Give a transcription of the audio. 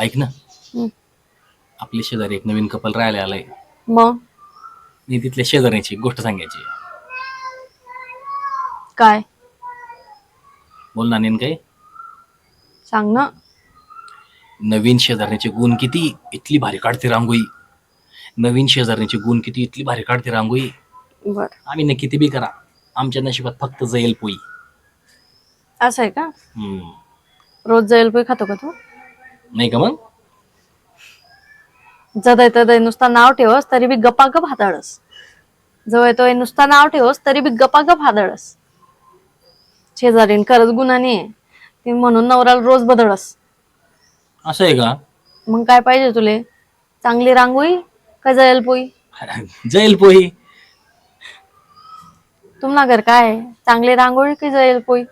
ऐक ना. आपल्या शेजारी एक नवीन कपल राहायला आलंय. मग? मी तिथल्या शेजाऱ्याची एक गोष्ट सांगायची. काय? बोल ना नेन काय सांग ना. नवीन शेजाऱ्याचे गुण किती इथली भारी काढते रांगोळी. नवीन शेजाऱ्याचे गुण किती इथली भारी काढते रांगोळी. बर. आम्ही न किती बी करा. आमच्या नशिबात फक्त जाईल पोई असं आहे का? हम्म. रोज जाईल पोई खातो का तू? नाही का मग? जदय तदय नुसता नाव ठेवस तरी बी गप्पा गप हाताळस. जवळ येतोय नुसता नाव ठेवस तरी बी गप्पा गप हाताळस शेजारीन खरंच गुन्हाने आहे ती म्हणून नवऱ्याला रोज बदळस. असं आहे का? मग काय पाहिजे तुले? चांगली रांगोळी का जाईल पोई? जाईल पोई. तुम्हाला घर काय? आहे? चांगली रांगोळी की जाईल पोई?